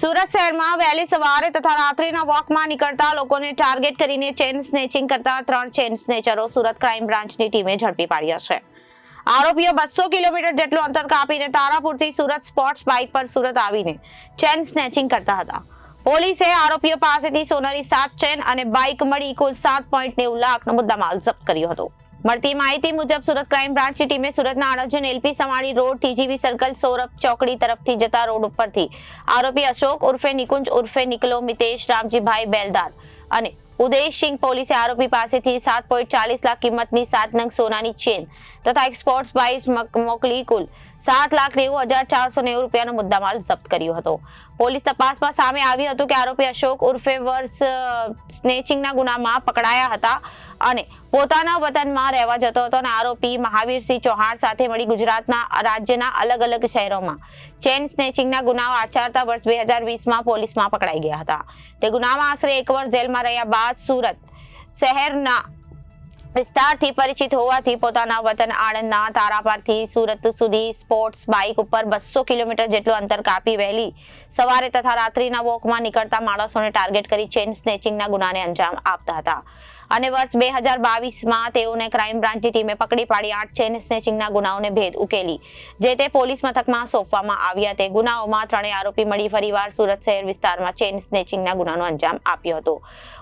સુરત શહેરમાં વહેલી સવારે તથા રાત્રિના વોકમાં નીકળતા લોકોને ટાર્ગેટ કરીને ચેન સ્નેચિંગ કરતા ત્રણ ચેન સ્નેચરો સુરત ક્રાઇમ બ્રાન્ચની ટીમે ઝડપી પાડ્યા છે. આરોપીઓ બસો કિલોમીટર જેટલું અંતર કાપીને તારાપુરથી સુરત સ્પોર્ટ્સ બાઇક પર સુરત આવીને ચેન સ્નેચિંગ કરતા હતા. પોલીસે આરોપીઓ પાસેથી સોનાની સાત ચેન અને બાઇક મળી કુલ સાત પોઈન્ટ નેવું લાખનો મુદ્દામાલ જપ્ત કર્યો હતો. મળતી માહિતી મુજબ સુરત ક્રાઇમ બ્રાન્ચની ટીમે સુરતના Anand LP Savani road, TGV circle Saurabh ચોકડી તરફથી જતા રોડ ઉપરથી આરોપી અશોક ઉર્ફે નિકુંજ ઉર્ફે નિકલો, મિતેશ, રામજીભાઈ બેલદાર અને ઉદેશ સિંહ પોલીસે આરોપી પાસેથી સાત પોઈન્ટ ચાલીસ લાખ કિંમતની સાત નંગ સોનાની ચેન તથા એક સ્પોર્ટ્સ બાઇક મોકલી કુલ સાત લાખ નેવું હજાર ચારસો નેવું રૂપિયાનો મુદ્દામાલ જપ્ત કર્યો હતો. પોલીસ તપાસમાં સામે આવ્યું હતું કે આરોપી અશોક ઉર્ફે વર્ષ સ્નેચિંગના ગુનામાં પકડાયા હતા અને પોતાના વતનમાં રહેવા જતો હતો અને આરોપી મહાવીરસિંહ ચૌહાણ સાથે મળી ગુજરાતના રાજ્યના અલગ અલગ શહેરોમાં. ચેન સ્નેચિંગના ગુનાઓ આચરતા વર્ષ બે હજાર વીસમાં પોલીસમાં પકડાઈ ગયા હતા. તે ગુનામાં આશરે એક વર્ષ જેલમાં રહ્યા બાદ સુરત શહેરના વિસ્તારથી પરિચિત હોવાથી પોતાના વતન આણંદના તારાપરથી સુરત સુધી સ્પોર્ટ્સ બાઇક ઉપર બસો કિલોમીટર જેટલું અંતર કાપી વહેલી સવારે તથા રાત્રિના વોકમાં નીકળતા માણસોને ટાર્ગેટ કરી ચેન સ્નેચિંગના ગુનાને અંજામ આપતા હતા. અને વર્ષ બે હજાર બાવીસમાં તેઓને ક્રાઇમ બ્રાન્ચની ટીમે પકડી પાડી, આઠ ચેન સ્નેચિંગના ગુનાઓને ભેદ ઉકેલી. જે તે પોલીસ મથકમાં સોંપવામાં આવ્યા તે ગુનાઓમાં ત્રણેય આરોપી મળી ફરીવાર સુરત શહેર વિસ્તારમાં ચેન સ્નેચિંગના ગુનાનો અંજામ આપ્યો હતો.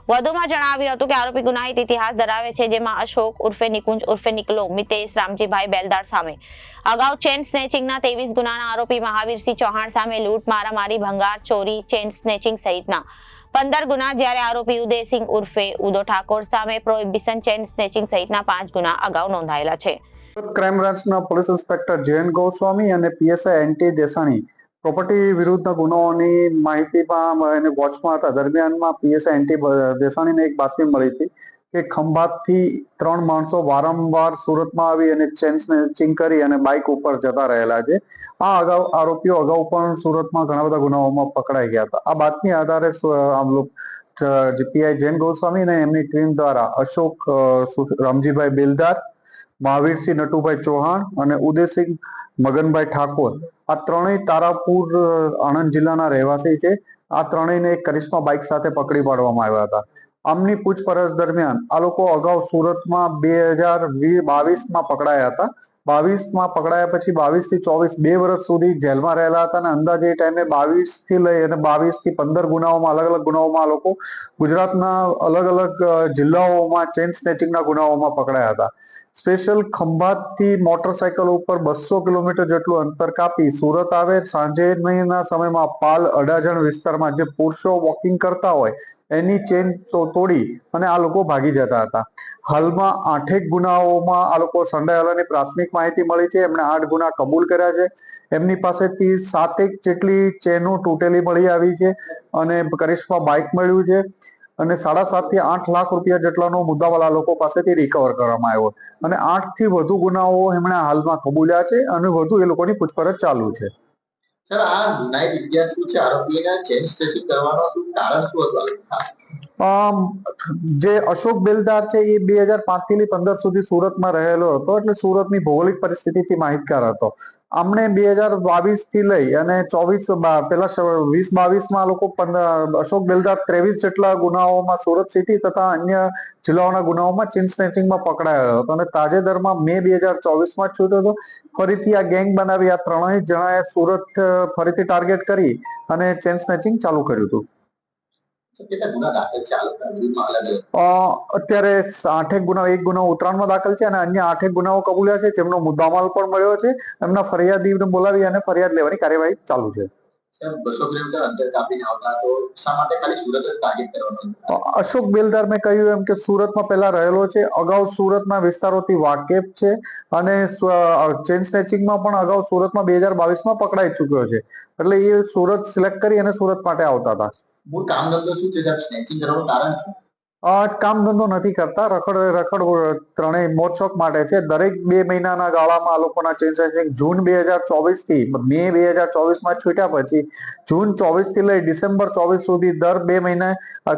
વધુમાં જણાવ્યું હતું કે આરોપી ગુનાહિત ઇતિહાસ ધરાવે છે, જેમાં અશોક ઉર્ફે નિકુંજ ઉર્ફે નિકલો, મિતેશ રામજીભાઈ બેલદાર સામે. અગાઉ ચેન સ્નેચિંગના ત્રેવીસ ગુનાના આરોપી મહાવીરસિંહ ચૌહાણ સામે લૂંટ, મારામારી, ભંગાર, ચોરી, ચેન સ્નેચિંગ સહિતના પંદર ગુના જ્યારે આરોપી ઉદયસિંહ ઉર્ફે ઉદો ઠાકોર સામે પ્રોહિબિશન ચેન સ્નેચિંગ સહિતના પાંચ ગુના અગાઉ નોંધાયેલા છે. ક્રાઇમ બ્રાન્ચના પોલીસ ઇન્સ્પેક્ટર જયંત ગોસ્વામી અને PSI N T Desani property વિરુદ્ધના ગુનાઓની માહિતીમાં એને વોચમાં હતા. દરમિયાનમાં પીએસઆઈ એન ટી દેસાણીને એક બાતમી મળી હતી. કે ખંભાતથી ત્રણ માણસો વારંવાર સુરતમાં આવી અને ચેન સ્નેચિંગ કરી અને બાઇક ઉપર જતા રહેલા છે. આ અગાઉ આરોપીઓ અગાઉ પણ સુરતમાં ઘણા બધા ગુનાઓમાં પકડાઈ ગયા હતા. આ બાતમી આધારે સુ- આમ લોક પીઆઈ જૈન ગોસ્વામી અને એમની ટીમ દ્વારા અશોક રામજીભાઈ બેલદાર, મહાવીરસિંહ નટુભાઈ ચૌહાણ અને ઉદયસિંહ મગનભાઈ ઠાકોર આ ત્રણેય તારાપુર આણંદ જિલ્લાના રહેવાસી છે. આ ત્રણેયને એક કરિશ્મા બાઇક સાથે પકડી પાડવામાં આવ્યા હતા. આમની પૂછપરછ દરમિયાન આ લોકો અગાઉ સુરતમાં બે હજાર બાવીસમાં પકડાયા હતા. બાવીસમાં પકડાયા પછી બાવીસથી ચોવીસ બે વર્ષ સુધી જેલમાં રહેલા હતા અને અંદાજે એ ટાઈમે બાવીસથી લઈ અને બાવીસથી પંદર ગુનાઓમાં, અલગ અલગ ગુનાઓમાં આ લોકો ગુજરાતના અલગ અલગ જિલ્લાઓમાં, ચેન સ્નેચિંગના ગુનાઓમાં પકડાયા હતા. સ્પેશિયલ ખંભાતથી મોટરસાયકલ ઉપર બસો કિલોમીટર જેટલું અંતર કાપી સુરત આવે સાંજેના સમયમાં પાલ અડાજણ વિસ્તારમાં જે પુરુષો વોકિંગ કરતા હોય, એની ચેન તોડી અને આ લોકો ભાગી જતા હતા. હાલમાં આઠેક ગુનાઓમાં આ લોકો સંડાયેલાની પ્રાથમિક માહિતી મળી છે. એમણે આઠ ગુના કબૂલ કર્યા છે. એમની પાસેથી સાતેક જેટલી ચેનો તૂટેલી મળી આવી છે અને કરિશ્મા બાઇક મળ્યું છે. અને સાડા સાતથી આઠ લાખ રૂપિયા જેટલાનો મુદ્દાવાળા લોકો પાસેથી રિકવર કરવામાં આવ્યો. અને આઠથી વધુ ગુનાઓ એમણે હાલમાં કબૂલ્યા છે અને વધુ એ લોકોની પૂછપરછ ચાલુ છે. સર, આ ગુનાઈ વિદ્યા શું છે? આરોપીના ચેન્જ કરવાનો શું કારણ શું હતું? જે અશોક બેલદાર છે એ બે હજાર પાંચથી પંદર સુધી સુરતમાં રહેલો હતો એટલે સુરતની ભૌગોલિક પરિસ્થિતિથી માહિતગાર હતો. આમણે બે હજાર બાવીસથી લઈ અને ચોવીસ પેલા વીસ બાવીસમાં લોકો અશોક બેલદાર ત્રેવીસ જેટલા ગુનાઓમાં સુરત સિટી તથા અન્ય જિલ્લાઓના ગુનાઓમાં ચેન સ્નેચિંગમાં પકડાયો હતો અને તાજેતરમાં મે બે હજાર ચોવીસમાં છૂટ્યો હતો. ફરીથી આ ગેંગ બનાવી આ ત્રણેય જણાએ સુરત ફરીથી ટાર્ગેટ કરી અને ચેન સ્નેચિંગ ચાલુ કર્યું હતું. અત્યારે આઠેક ગુના એક ગુનાઓ ઉત્તરાયણમાં દાખલ છે અને અન્ય આઠેક ગુનાઓ કબૂલ્યા છે. જેમનો મુદ્દામાલ પણ મળ્યો છે. એમના ફરિયાદીને બોલાવી અને ફરિયાદ લેવાની કાર્યવાહી ચાલુ છે. અશોક બેલદાર મેં કહ્યું એમ કે સુરતમાં પહેલા રહેલો છે. અગાઉ સુરતના વિસ્તારોથી વાકેફ છે અને ચેન સ્નેચિંગમાં પણ અગાઉ સુરતમાં બે હજાર બાવીસમાં પકડાઈ ચુક્યો છે. એટલે એ સુરત સિલેક્ટ કરી અને સુરત માટે આવતા હતા. મૂળ કામ ધંધો શું છે સાહેબ? સ્નેચિંગ કરવાનું કારણ શું? કામ ધંધો નથી કરતા. રખડ રખડ ત્રણેય મોજશોખ માટે છે. દરેક બે મહિનાના ગાળામાં આ લોકોના ચેન સ્નેચિંગ જૂન બે હજાર ચોવીસથી મે બે હજાર ચોવીસમાં છૂટ્યા પછી જૂન ચોવીસથી લઈ ડિસેમ્બર ચોવીસ સુધી દર બે મહિને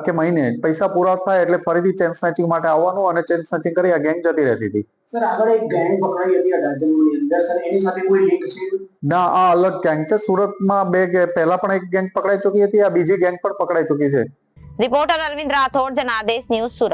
કે મહિને પૈસા પૂરા થાય એટલે ફરીથી ચેન સ્નેચિંગ માટે આવવાનું અને ચેન સ્નેચિંગ કરી આ ગેંગ જતી રહેતી હતી. સર આગળ એક ગેંગ પકડાઈ હતી અડાજણની અંદર. સર એની સાથે કોઈ લિંક છે? ના, આ અલગ ગેંગ છે. સુરતમાં બે પહેલા પણ એક ગેંગ પકડાઈ ચૂકી હતી, આ બીજી ગેંગ પણ પકડાઈ ચૂકી છે. Reporter Arvind Rathod, Janadesh news Surat.